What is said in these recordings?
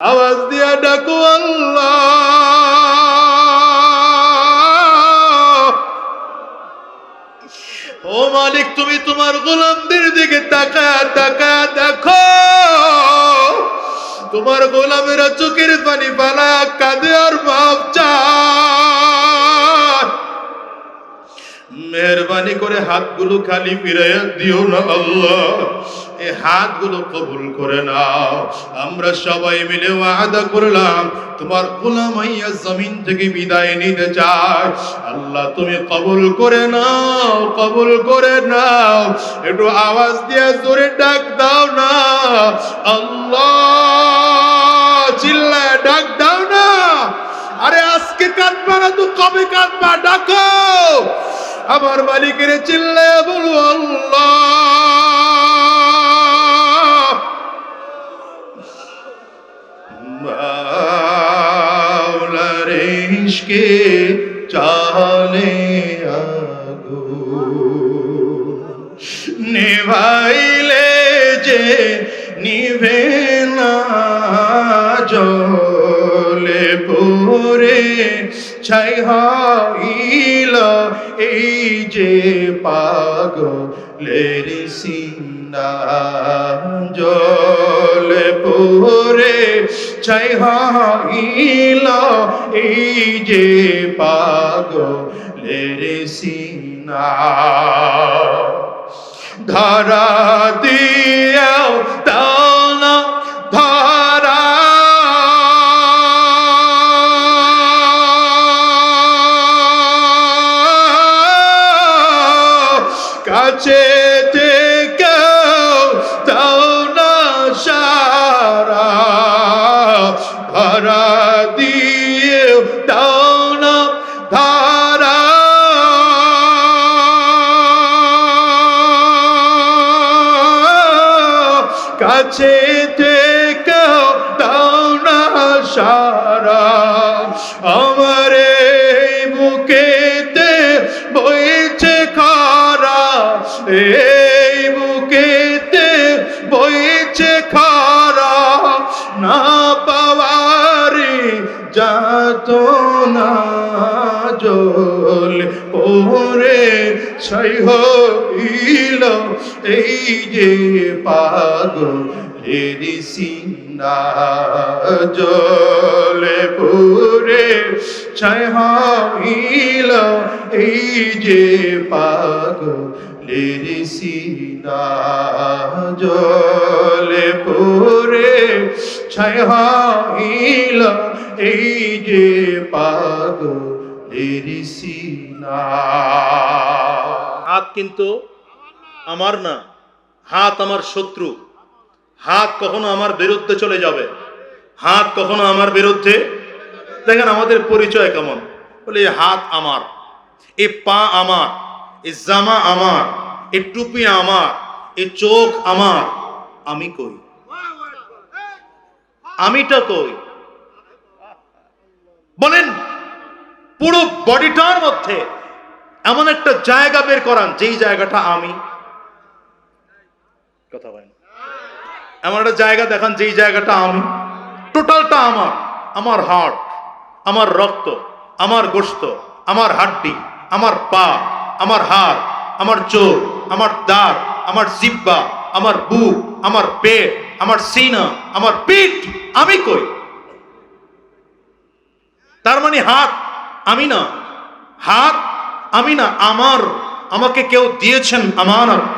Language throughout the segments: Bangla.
আওয়াজ দিয়া ডাকো আল্লাহ। ও মালিক, তুমি তোমার গোলামদের দিকে তাকা তাকা দেখো। তোমার গোলামেরা চোখের পানি পালা কাঁদে আর মাপ মেহরবানি করে হাতগুলো খালি ফিরাইয়া দিও না আল্লাহ। এই হাতগুলো কবুল করে নাও। আমরা সবাই মিলে ওয়াদা করলাম, তোমার গোলাম হইয়া জমিন থেকে বিদায় নিতে চাই। আল্লাহ, তুমি কবুল করে নাও, কবুল করে নাও। একটু আওয়াজ দিয়ে জোরে ডাক দাও না। আল্লাহ, চিল্লায় ডাক দাও না। আরে আজকে কাঁদবা না তো কবে কাঁদবা? ডাকো। আমার মালিকের চিল্লে বলু, আল্লাহ। ছাই হইল এই যে পাগলের সিন্দা জলে পরে ছাই হইল এই যে পাগলের সিনা ধরা দিয়াও দানা এই যে পাগল এরি সিনা জলে পুরে হইল। এই যে পাগল এরি সিনা জলে পুরে ছাই হইল। এই যে পাগল এরি সিনা কিন্তু আমার না, হাত আমার শত্রু। হাত কখনো আমার বিরুদ্ধে চলে যাবে। হাত কখনো আমার বিরুদ্ধে। দেখেন আমাদের পরিচয় কেমন? বলে এই হাত আমার এই পা আমার এই জামা আমার এই টুপি আমার এই চোখ আমার। আমি কই? আমিটা কই? বলেন, পুরো বডিটার মধ্যে এমন একটা জায়গা বের করান, যেই জায়গাটা আমি কথা বলেন। এমন একটা জায়গা দেখান, যেই জায়গাটা আমি। টোটালটা আমার। আমার হার্ট আমার রক্ত, আমার গোস্ত আমার হাড্ডি, আমার পা, আমার হাত আমার চোখ, আমার দাঁত, আমার জিব্বা, আমার বুক, আমার পেট, আমার সিনা, আমার পিঠ, আমি কই? তার মানে হাত আমি না। হাত আমি না, আমার। আমাকে কেউ দিয়েছেন আমার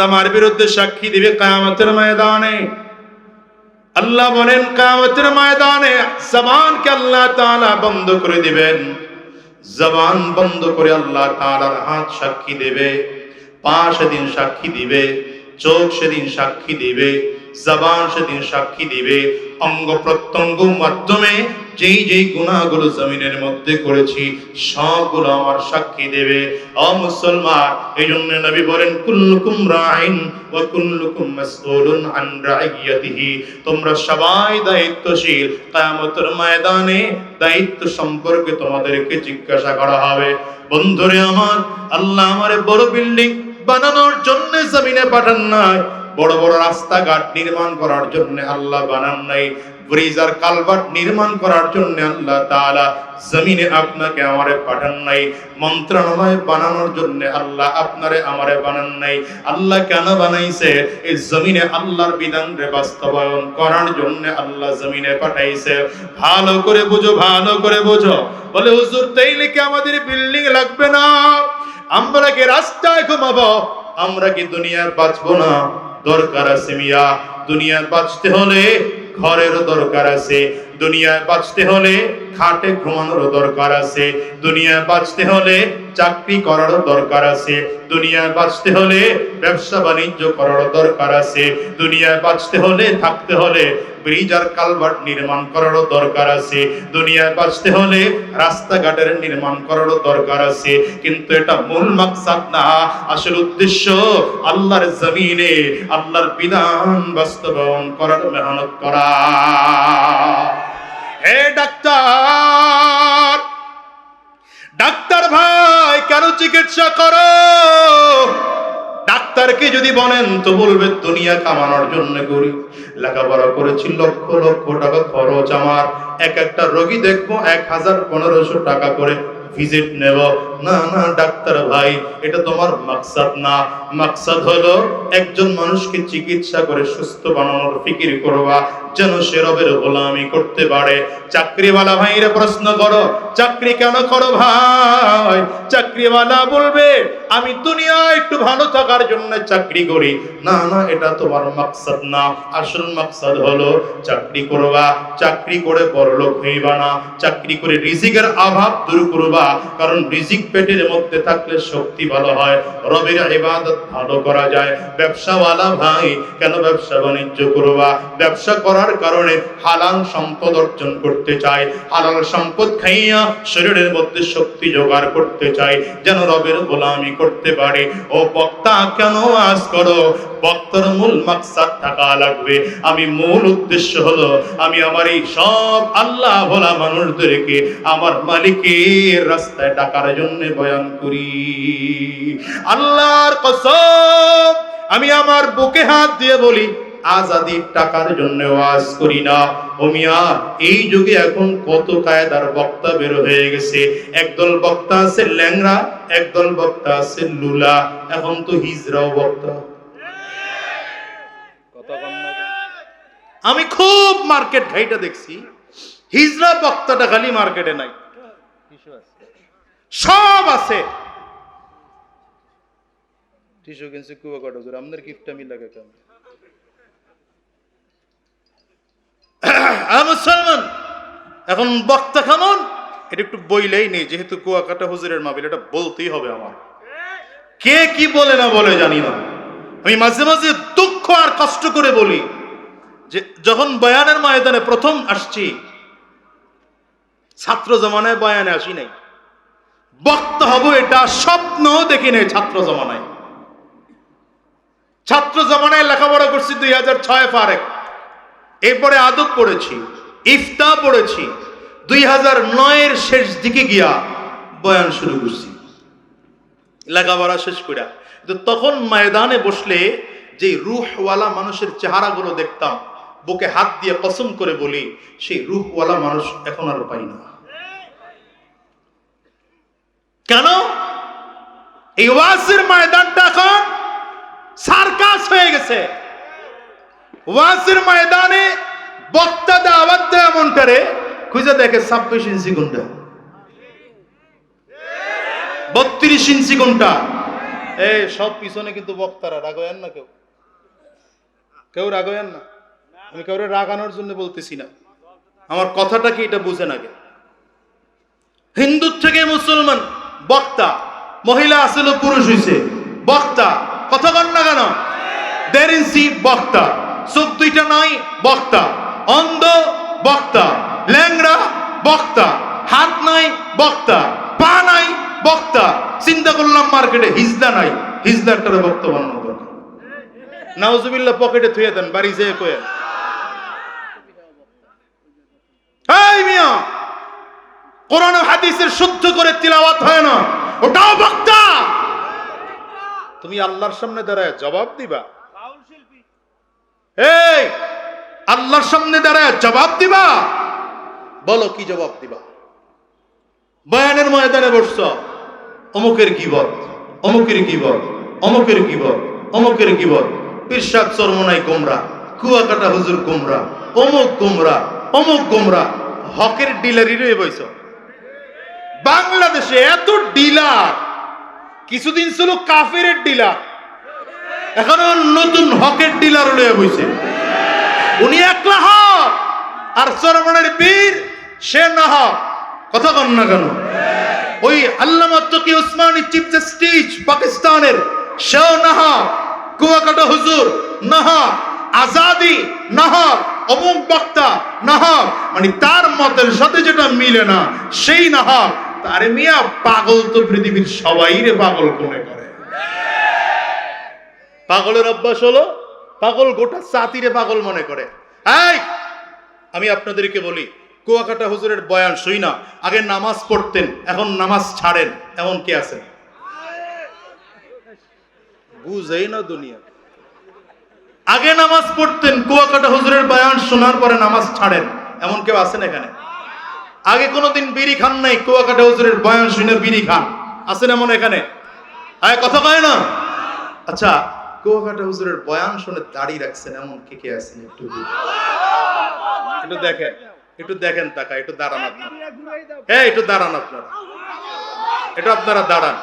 আমার বিরুদ্ধে সাক্ষী দিবে কায়ামতের ময়দানে। আল্লাহ বলেন, কায়ামতের ময়দানে জবানকে আল্লাহ তালা বন্ধ করে দিবেন। জবান বন্ধ করে আল্লাহ তাআলার হাত সাক্ষী দেবে, পা সেদিন সাক্ষী দিবে, চোখ সেদিন সাক্ষী দিবে জবান সেদিন সাক্ষী দিবে। অঙ্গ প্রত্যঙ্গ মাধ্যমে যেই যেই গুণাগুলো জমিনের মধ্যে করেছি, সবগুলো আমার সাক্ষী দেবে। অ মুসলমান এই জন্য নবী বলেন, কুল্লুকুম রাইন ওয়া কুল্লুকুম মাসউলুন আন রাইয়াতিহি। তোমরা সবাই দায়িত্বশীল। কিয়ামতের ময়দানে দায়িত্ব সম্পর্কে তোমাদেরকে জিজ্ঞাসা করা হবে। বন্ধুরে আমার, আল্লাহ আমারে বড় বিল্ডিং বানানোর জন্য জমিনে পাঠান নাই। বড় বড় রাস্তাঘাট নির্মাণ করার জন্য আল্লাহ বানান নাই। ব্রিজ আর কালভার্ট নির্মাণ করার জন্য আল্লাহ তাআলা জমিনে আপনাকে আমারে পাঠান নাই। মন্ত্রণালয় বানানোর জন্য আল্লাহ আপনারে আমারে বানান নাই। আল্লাহ কেন বানাইছে? এই জমিনে আল্লাহর বিধানরে বাস্তবায়ন করার জন্য আল্লাহ জমিনে পাঠাইছে। ভালো করে বুঝো, ভালো করে বুঝো। বলে, হুজুর, তাইলে কি আমাদের বিল্ডিং লাগবে না? আমরা কি রাস্তায় ঘুমাবো? আমরা কি দুনিয়ার বাঁচবো না? দরকার আছে মিয়া। দুনিয়ায় বাঁচতে হলে ঘরেরও দরকার আছে। দুনিয়ায় বাঁচতে হলে খাটে ঘুমানোরও দরকার আছে। দুনিয়ায় বাঁচতে হলে চাকরি করারও দরকার আছে। দুনিয়ায় বাঁচতে হলে ব্যবসা বাণিজ্য করারও দরকার আছে। দুনিয়ায় বাঁচতে হলে থাকতে হলে ব্রিজ আর কালভার্ট নির্মাণ করারও দরকার আছে। দুনিয়ায় বাঁচতে হলে রাস্তাঘাটের নির্মাণ করারও দরকার আছে। কিন্তু এটা মূল মাকসাদ না। আসল উদ্দেশ্য আল্লাহর জমিনে, আল্লাহর বিধান বাস্তবায়ন করার মেহনত করা। হে ডাক্তার ডাক্তার ভাই, কেন চিকিৎসা করো? ডাক্তারকে যদি বলেন তো বলবে, দুনিয়া কামানোর জন্য করি লেখাপড়া করেছি, লক্ষ লক্ষ টাকা খরচ আমার। এক একটা রোগী দেখব, এক হাজার পনেরোশো টাকা করে ভিজিট নেব। না না, ডাক্তার ভাই, এটা তোমার মাকসাদ না। মাকসাদ হলো একজন মানুষকে চিকিৎসা করে সুস্থ বানানোর ফিকির করবা, যেন সে রবের গোলামি করতে পারে। চাকরিওয়ালা ভাইরে প্রশ্ন করো, চাকরি কেন করো ভাই? চাকরিওয়ালা বলবে, আমি দুনিয়া একটু ভালো থাকার জন্য চাকরি করি। না না, এটা তোমার মাকসাদ না। আসল মাকসাদ হলো চাকরি করবা, চাকরি করে বড়লোক হইবা না। চাকরি করে রিজিকের অভাব দূর করবা, কারণ রিজিক পেটের মধ্যে থাকলে শক্তি ভালো হয়। রবের ইবাদত ভালো করা যায়। ব্যবসাওয়ালা ভাই, কেন ব্যবসা বাণিজ্য করবা? ব্যবসা করার কারণে হালাল সম্পদ অর্জন করতে চায় হালাল সম্পদ খাইয়া শরীরের মধ্যে শক্তি জোগাড় করতে চাই। যেন রবের গোলামি করতে পারে। ও বক্তা, কেন আজ করো? বক্তার মূল মাকসাদ থাকা লাগবে। আমি মূল উদ্দেশ্য হলো, আমি আমার এই সব আল্লাহ ভোলা মানুষদেরকে আমার মালিকের রাস্তায় ডাকার জন্য বয়ান করি। আল্লাহর কসম, আমি আমার বুকে হাত দিয়ে বলি আজাদির টাকার জন্য ওয়াজ করি না। ও মিয়া, এই যুগে এখন কত কায়দার বক্তা বের হয়ে গেছে। একদল বক্তা আছে ল্যাংরা একদল বক্তা আছে লুলা, এখন তো হিজরাও বক্তা। আমি খুব মার্কেট ঘাইটা দেখছি। হিজরা বক্তাটা খালি মার্কেটে নাই। সব আছে। টিস্যু কিনছি কুয়া কাটা হুজুর আপনার কেন? মুসলমান এখন বক্তা কেমন? এটা একটু বইলেই নেই যেহেতু কুয়াকাটা হুজুরের মাহফিল এটা বলতেই হবে আমার। কে কি বলে না বলে জানি না। আমি মাঝে মাঝে দুঃখ আর কষ্ট করে বলি। যে যখন বয়ানের ময়দানে প্রথম আসছি, ছাত্র জমানায় বয়ানে আসি নাই। বক্ত হব এটা, স্বপ্ন দেখি নাই ছাত্র জমানায়। ছাত্র জমানায় লেখাপড়া করছি দুই হাজার ছয় ফারেক। এরপরে আদব পড়েছি, ইফতা পড়েছি, দুই হাজার নয়ের শেষ দিকে গিয়া বয়ান শুরু করছি। লেখাপড়া শেষ করিয়া তখন ময়দানে বসলে যে রুহওয়ালা মানুষের চেহারাগুলো দেখতাম বুকে হাত দিয়ে কসম করে বলি, সেই রুহওয়ালা মানুষ এখন আর পাই না। কেন? এই ওয়াজের ময়দানটা এখন সার্কাস হয়ে গেছে। ওয়াজের ময়দানে বক্তা দাওয়াত দেয় এমনটারে খুঁজে দেখে ছাব্বিশ ইঞ্চি গুন্ডা। বত্রিশ ইঞ্চি কোনটা এ সব পিছনে কিন্তু বক্তারা রাগয়েন না কেউ? কেউ রাগয়েন না? আমি কাউরে রাগানোর জন্য বলতেছি না। আমার কথাটা কি এটা বুঝেন আগে? হিন্দু থেকে মুসলমান, বক্তা, মহিলা আসলে পুরুষ হইছে? বক্তা, কথা কন না কেন? দেড় ইঞ্চি বক্তা। চোখ দুইটা নাই, বক্তা। অন্ধ, বক্তা। ল্যাংরা বক্তা। হাত নাই, বক্তা। পা নাই, বক্তা। চিন্তা করলাম মার্কেটে হিজদা নাই। হিজদারটারে বক্তা বানানো দরকার। নাউজুবিল্লাহ পকেটে থুয়ে দেন, বাড়ি যেয়ে কয়ে। কোরআন হাদিসের শুদ্ধ করে তিলাওয়াত হয় না। ওটাও বক্তা। তুমি আল্লাহর সামনে দাঁড়ায় জবাব দিবা। এই, আল্লাহর সামনে দাঁড়ায় জবাব দিবা। বলো, কি জবাব দিবা? বয়ানের ময়দানে বসছ। অমুকের গিবত অমুকের গিবত অমুকের গিবত অমুকের গিবত। পিরসাদ চরমনাই গোমরা কুয়াকাটা হুজুর গোমরা অমুক গোমরা অমুক গোমরা, হকের ডিলারি রয়ে বইছ। বাংলাদেশে এত ডিলার, কিছুদিন ছিল কাফের ডিলার, এখন নতুন হকের ডিলার লয়ে বইছে। উনি একলা হক, আর চরমনের বীর সে না হক। কথা কন না কেন? ওই আল্লামা তকি উসমানী চিফ জাস্টিস পাকিস্তানের, সেও না হক। কুয়াকাটা হুজুর না হক, আজাদি না হক। অমুক বক্তা না হক মানে তার মতের সাথে যেটা মিলে না, সেই না হক তারে মিয়া পাগল তো পৃথিবীর সবাই রে পাগল মনে করে। পাগলের অভ্যাস হলো পাগল গোটা জাতিরে পাগল মনে করে। এই, আমি আপনাদেরকে বলি, কুয়াকাটা হুজুরের বয়ান শুই না, আগে নামাজ পড়তেন, এখন নামাজ ছাড়েন, এমন কে আছেন বুঝেই না দুনিয়া। আগে নামাজ পড়তেন, কুয়াকাটা হুজুরের বয়ান, শোনার পরে নামাজ ছাড়েন। এমন কেউ আছেন এখানে? আগে কোনোদিন বিড়ি খান নাই, কুয়াকাটা হুজুরের বয়ান শুনে বিড়ি খান। আছেন এমন এখানে? আয় কথা কয় না? আচ্ছা কুয়াকাটা হুজুরের বয়ান শুনে দাড়ি রাখছেন এমন কে কে আছেন একটু। একটু দেখেন একটু দেখেন তাকা একটু দাঁড়ান আপনারা। হ্যাঁ একটু দাঁড়ান আপনারা। একটু আপনারা দাঁড়ান।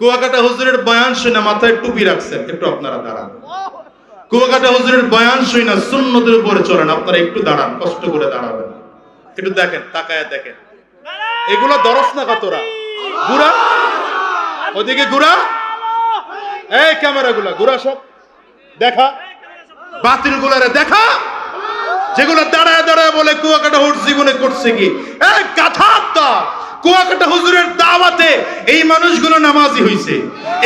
কুয়াকাটা হুজুরের বয়ান শুনে মাথায় টুপি রাখছেন, একটু আপনারা দাঁড়ান। কুয়াকাটা হুজুরের বয়ান শুই না, সুন্নতের উপরে চলেন, আপনারা একটু দাঁড়ান, কষ্ট করে দাঁড়াবেন। একটু দেখেন, তাকায় দেখেন। এগুলো দরস না কতরা গুড়া? ওদিকে গুড়া? এই ক্যামেরা গুলা গুড়া সব। দেখা। বাতিল গুলারে দেখা। যেগুলো দাঁড়ায় দাঁড়ায় বলে কুয়াকাটা হুট জীবনে করছে কি? এই গাথা আত্মা কুয়াকাটা হুজুরের দাওয়াতে এই মানুষগুলো নামাজি হইছে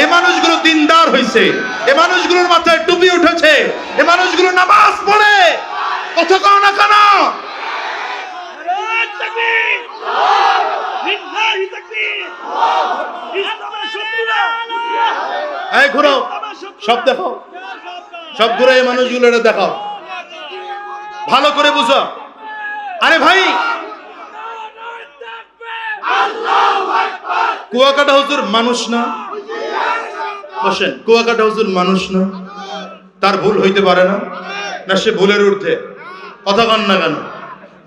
এ মানুষগুলো দিনদার হইছে এ মানুষগুলোর মাথায় টুপি উঠেছে এ মানুষগুলো নামাজ পড়ে। কথা কও না কেন? এই ঘুরো সব দেখো সব ঘুরে এই মানুষগুলো দেখাও। ভালো করে বুঝো। আরে ভাই কুয়াকাটা হুজুর মানুষ না। বসেন, কুয়াকাটা হুজুর মানুষ না। তার ভুল হইতে পারে না না সে ভুলের ঊর্ধ্বে। কথা কন না কেন?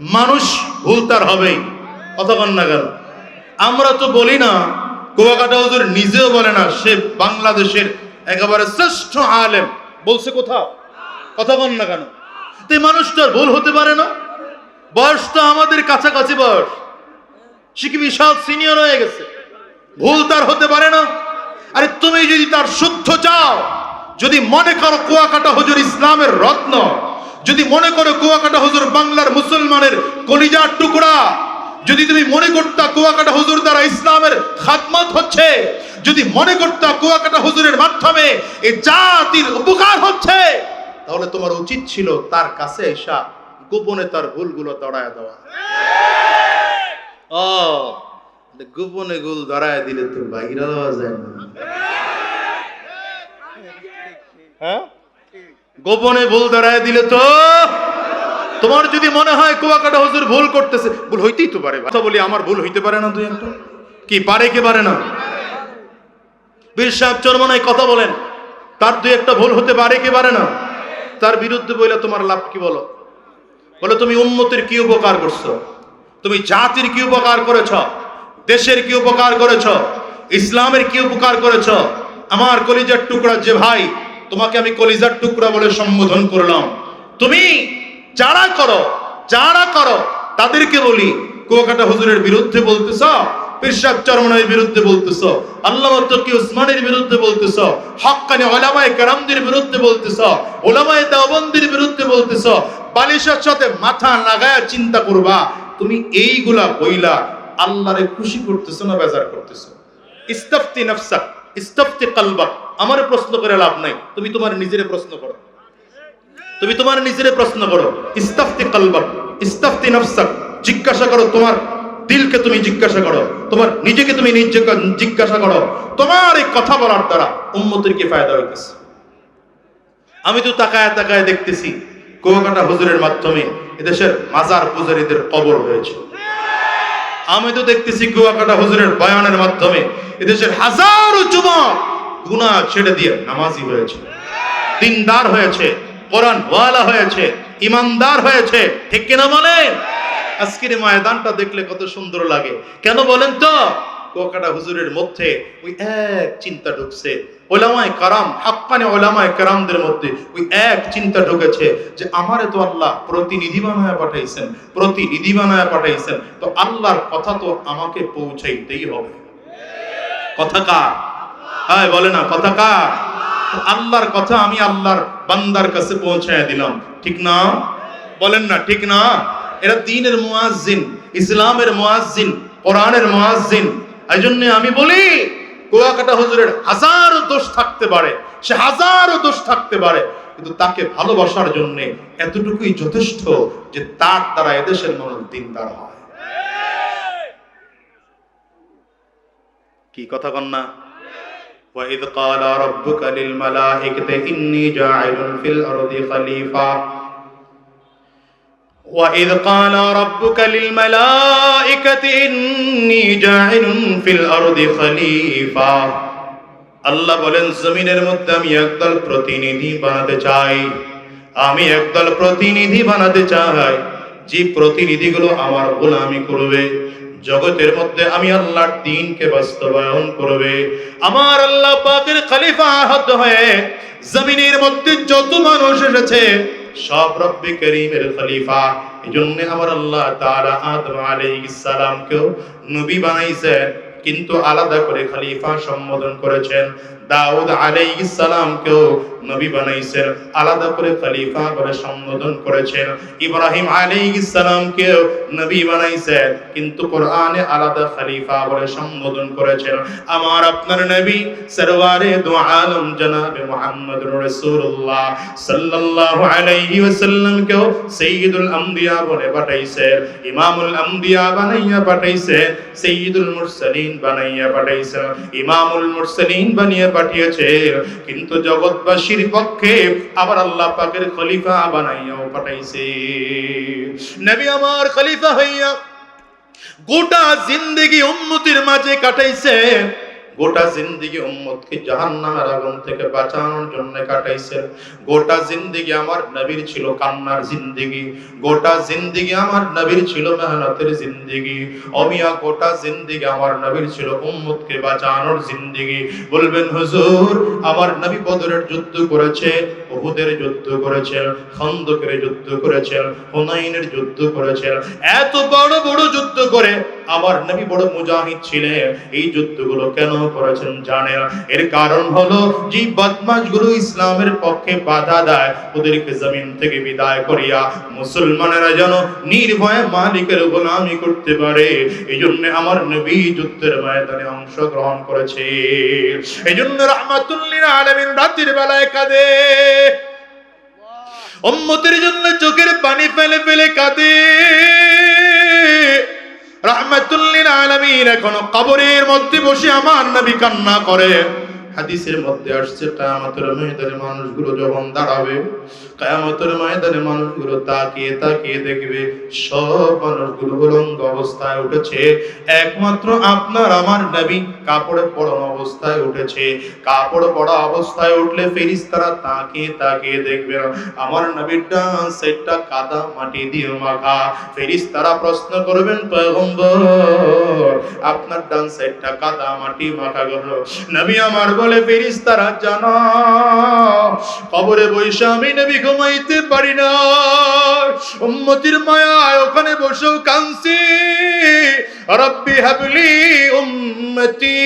মানুষ ভুল তার হবেই। কথা কন না কেন? আমরা তো বলি না, কুয়াকাটা হুজুর নিজেও বলে না, সে বাংলাদেশের একেবারে শ্রেষ্ঠ আলেম। বলছে কোথাও? কথা কন না কেন? তো মানুষটার ভুল হতে পারে না। বয়স তো আমাদের কাছাকাছি বয়স। সে কি বিশাল সিনিয়র হয়ে গেছে? ভুল তার হতে পারে না? আরে তুমি যদি তার শুদ্ধ চাও, যদি মনে করো কুয়াকাটা হুজুর ইসলামের রত্ন, যদি মনে করো কুয়াকাটা হুজুর বাংলার মুসলমানের কলিজার টুকরা, যদি তুমি মনে করতা কুয়াকাটা হুজুর দ্বারা ইসলামের খাতমত হচ্ছে, যদি মনে করতা কুয়াকাটা হুজুরের মাধ্যমে এই জাতির উপকার হচ্ছে, তাহলে তোমার উচিত ছিল তার কাছে এসা গোপনে তার ভুলগুলো দড়ায় দেওয়া। ও গোপনে গোল ধরায় দিলে তো বাইরা দেওয়া যায় না। হ্যাঁ? গোপনে ভুল ধরায় দিলে তো তোমার যদি মনে হয় কুয়াকাটা হুজুর ভুল করতেছে, ভুল হইতেই তো পারে। কথা বলি, আমার ভুল হইতে পারে না দুই একটা? কি, পারে কি পারে না? বীর সাহেব চরমনায় কথা বলেন, তার দুই একটা ভুল হতে পারে কি পারে না? তার বিরুদ্ধে বইলে তোমার লাভ কি বলো? বলে, তুমি উন্নতির কি উপকার করছ? তুমি জাতির কি উপকার করেছ? দেশের কি উপকার করেছ? ইসলামের কি উপকার করেছ? আমার কলিজার টুকরা যে ভাই, তোমাকে আমি কলিজার টুকরা বলে সম্বোধন করলাম। তুমি যারা করো যারা করো, তাদেরকে বলি, কুয়াকাটা হুজুরের বিরুদ্ধে বলতেছ পিরসাদ চরমনের বিরুদ্ধে বলতেছ, আল্লাহ তকি উসমানের বিরুদ্ধে বলতেছ হক্কানি ওলামায়ে কেরামদের বিরুদ্ধে বলতেছ, ওলামায়ে দেওবন্দির বিরুদ্ধে বলতেছ, বালিশের সাথে মাথা লাগায় চিন্তা করবা তুমি এইগুলা বইলা আল্লাহরে খুশি করতেছো না বেজার করতেছো? ইস্তাফতি নফসাক ইস্তাফতি কালবাক আমারে প্রশ্ন করে লাভ নাই। তুমি তোমার নিজেরে প্রশ্ন করো। তুমি তোমার নিজেরে প্রশ্ন করো। ইস্তাফতি কালবাক ইস্তাফতি নফসাক জিজ্ঞাসা করো তোমার দিলকে তুমি জিজ্ঞাসা করো, তোমার নিজেকে তুমি জিজ্ঞাসা করো। তোমার এই কথা বলার দ্বারা উম্মতের কি ফায়দা হইতেছে? আমি তো তাকায় তাকায় দেখতেছি কুয়াকাটা হুজুরের মাধ্যমে এদেশের মাজার পূজারীদের কবর হয়েছে। আমি তো দেখতেছি কুয়াকাটা হুজুরের বয়ানের মাধ্যমে এদেশের হাজারো যুবক গুনাহ ছেড়ে দিয়ে নামাজি হয়েছে। দিনদার হয়েছে কোরআন ওয়ালা হয়েছে, ইমানদার হয়েছে। ঠিক কিনা বলেন? আজকের ময়দানটা দেখলে কত সুন্দর লাগে। কেন বলেন তো? কুয়াকাটা হুজুরের মধ্যে ওই এক চিন্তা ঢুকছে। ওলামায় কারাম, হাক্কানে ওলামায় কারামদের মধ্যে ওই এক চিন্তা ঢুকেছে যে আমারে তো আল্লাহ প্রতিনিধি বানায় পাঠাইছেন, প্রতিনিধি বানায় পাঠাইছেন, তো আল্লাহর কথা তো আমাকে পৌঁছাইতেই হবে। কথা কার? হ্যাঁ বলে না, কথা কার? আল্লাহর কথা আমি আল্লাহর বান্দার কাছে পৌঁছায় দিলাম। ঠিক না? বলেন না, ঠিক না? এরা দিনের মুয়াজ্জিন, ইসলামের মুয়াজ্জিন, কোরআনের মুয়াজ্জিন। এই জন্য আমি বলি কুয়াকাটা হুজুরের হাজারো দোষ থাকতে পারে সে হাজারো দোষ থাকতে পারে কিন্তু তাকে ভালোবাসার জন্য এতটুকুই যথেষ্ট যে তার দ্বারা এদেশের মানুষ দিনদার হয় কি কথা কন না وإذ قال ربك للملائكة إني جاعل في الأرض خليفة وإذ قال ربك للملائكة إني جاعل في الأرض خليفة আল্লাহ বলেন জমিনের মধ্যে আমি একদল প্রতিনিধি বানাতে চাই আমি একদল প্রতিনিধি বানাতে চাই যে প্রতিনিধিগুলো আমার গোলামি করবে জগতের মধ্যে আমি আল্লাহর দিনকে বাস্তবায়ন করবে আমার আল্লাহ পাকের খলিফা আহত হয়ে জমিনের মধ্যে যত মানুষ এসেছে সব রব্বি করিমের খলিফা। এই জন্য আমার আল্লাহ তারা আদম আলাইসালামকেও নবী বানাইছেন, কিন্তু আলাদা করে খলিফা সম্বোধন করেছেন। দাউদ আলাইহিস সালামকেও নবী বানাইছেন, আলাদা করে খলিফা বলে সম্বোধন করেছেন। ইব্রাহিম আলাইহিস সালামকেও নবী বানাইছেন, কিন্তু কোরআনে আলাদা খলিফা বলে সম্বোধন করেছেন। আমার আপনার নবী সরওয়ারে দু আলম জনাবে মুহাম্মদুর রাসূলুল্লাহ সাল্লাল্লাহু আলাইহি ওয়াসাল্লামকেও সাইয়্যিদুল আম্বিয়া বলে পাঠাইছেন, ইমামুল আম্বিয়া বানাইয়া পাঠাইছেন, সাইয়্যিদুল মুরসালিন বানাইয়া পাঠাইছেন, ইমামুল মুরসালিন বানিয়ে পাঠিয়েছে কিন্তু জগৎবাসীর পক্ষে আবার আল্লাহ পাকের খলিফা বানাইয়াও পাঠাইছে। নবী আমার খলিফা হইয়া গোটা জিন্দেগি উন্নতির মাঝে কাটাইছে। গোটা জিন্দিগি উম্মতকে জাহান্নামের আগুন থেকে বাঁচানোর জন্য কাটাইছেন। গোটা জিন্দিগি আমার নবীর ছিল কান্নার জিন্দিগি। গোটা জিন্দিগি আমার নবীর ছিল মেহনতের জিন্দিগি। অমিয়া গোটা জিন্দিগি আমার নবীর ছিল উম্মতকে বাঁচানোর জিন্দিগি। বলবেন, হুজুর, আমার নবী বদরের যুদ্ধ করেছে, উহুদের যুদ্ধ করেছেন, খন্দকের যুদ্ধ করেছেন, হুনাইনের যুদ্ধ করেছেন। এত বড় বড় যুদ্ধ করে আমার নবী বড় মুজাহিদ ছিলেন। এই যুদ্ধগুলো কেন করেছেন জানেন এর কারণ হলো, যে বদমাশগুলো ইসলামের পক্ষে বাধা দেয়, ওদেরকে জমিন থেকে বিদায় করিয়া মুসলমানেরা যেন নির্ভয়ে মালিকের গোলামি করতে পারে। এই জন্য আমার নবী যুদ্ধের ময়দানে অংশগ্রহণ করেছে। এই জন্য রহমাতুল্লিল আলমিন রাতের বেলায় কাঁদে। উম্মতের জন্য চোখের পানি ফেলে ফেলে কাঁদে। রহমাতুল্লিল আলমিন এখনও কবরের মধ্যে বসে আমার নবী কান্না করে। হাদিসের মধ্যে আসছে, কিয়ামতের ময়দানে মানুষগুলো যখন দাঁড়াবে, কিয়ামতের ময়দানে মানুষগুলো তাকিয়ে তাকিয়ে দেখবে, সব মানুষগুলো উলঙ্গ অবস্থায় উঠেছে। একমাত্র আপনার, আমার নবী কাপড়ে পড়ানো অবস্থায় উঠেছে। কাপড় পড়া অবস্থায় উঠলে ফেরিস্তারা তাকিয়ে তাকিয়ে দেখবে আমার নবীর ডান সাইডটা কাদা মাটি দিয়ে মাখা। ফেরিস্তারা প্রশ্ন করবেন, পয়গম্বর, আপনার ডান সাইডটা কাদা মাটি মাখা গেল? নবী আমার বলে ফেরিস্তারা, জানা, কবরে বসে আমি নবী ঘুমাইতে পারি না। উম্মতির মায়া ওখানে বসেও কাঁদছি। রব্বি হাবলি উম্মতি।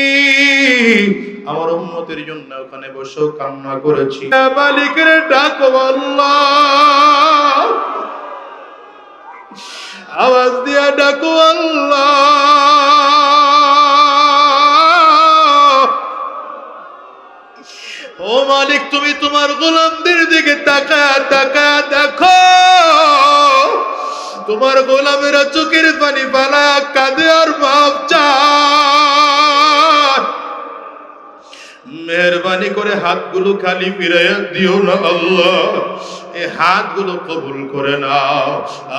আমার উম্মতের জন্য ওখানে বসে কান্না করেছি। মালিকের ডাকো আল্লাহ। আওয়াজ দিয়া ডাকো আল্লাহ। তুমি তোমার গোলামদের দিকে তাকা তাকা দেখো। তোমার গোলামেরা চোখের পানি পালা কাঁদে আর মাপ মেহরবানি করে হাতগুলো খালি ফিরাইয়া দিও না আল্লাহ। এই হাতগুলো কবুল করে নাও।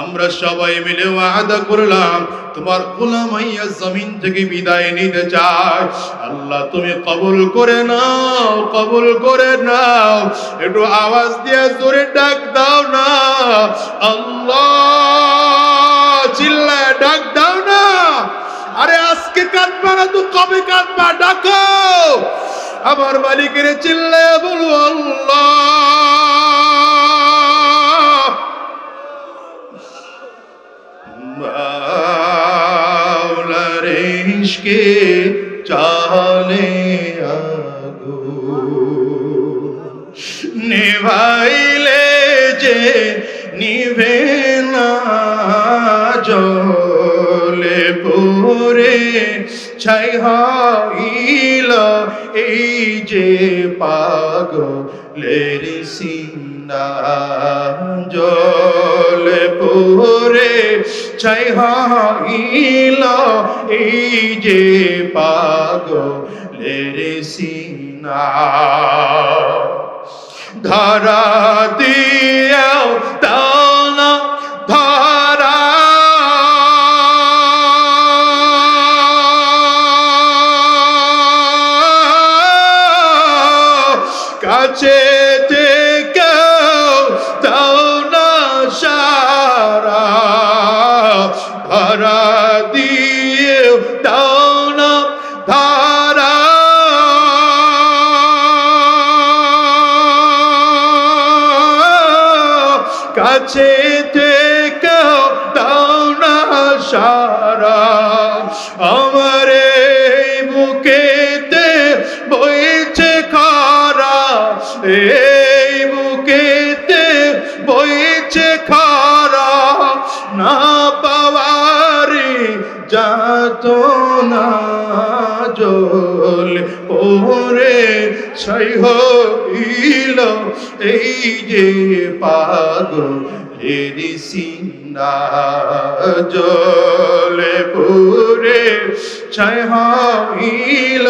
আমরা সবাই মিলে ওয়াদা করলাম, তোমার গোলাম হইয়া জমিন থেকে বিদায় নিতে চাই। আল্লাহ, তুমি কবুল করে নাও, কবুল করে নাও। একটু আওয়াজ দিয়ে জোরে ডাক দাও না। আল্লাহ, চিল্লায় ডাক দাও না। আরে আজকে কাঁদবা না তো কবে কাঁদবা? ডাকো। আমার মালিকের চিল্লে বলু, আল্লাহ। ছাই হইল এই যে পাগলের সিনা জলে পরে ছাই হইল এই যে পাগলের সিনা ধরা দিয়াও দানা বুকেতে বইছে খারা, এই বুকেতে বইছে খারা, না পাওয়ারি যাত না জল ওরে ছাই হইল এই যে পাগল এরি সিনা জলে পুরে হইল।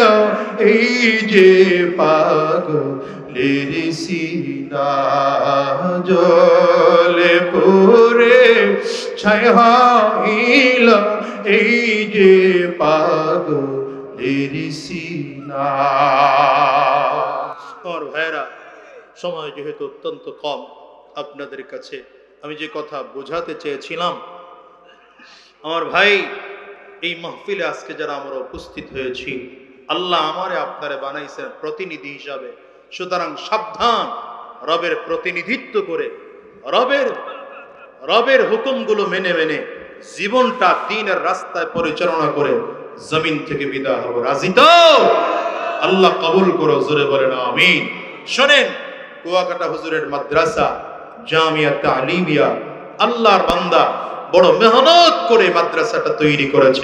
এই যে পাগল এরি সিনা জলে পুরে ছাই হইল। এই যে পাগল এরি সিনা আমার ভাইরা সময় যেহেতু অত্যন্ত কম আপনাদের কাছে, আমি যে কথা বোঝাতে চেয়েছিলাম, আমার ভাই, এই মাহফিলে আজকে যারা আমরা উপস্থিত হয়েছি, আল্লাহ আমারে আপনারে বানাইছেন প্রতিনিধি হিসাবে। সুতরাং সাবধান, রবের প্রতিনিধিত্ব করে, রবের রবের হুকুমগুলো মেনে মেনে জীবনটা দিনের রাস্তায় পরিচালনা করে জমিন থেকে বিদায় হব। রাজি তো? আল্লাহ কবুল করো, জোরে বলেন, আমিন। শোনেন কুয়াকাটা হুজুরের মাদ্রাসা জামিয়া তালিমিয়া আল্লাহর বান্দা বড় মেহনত করে মাদ্রাসাটা তৈরি করেছে।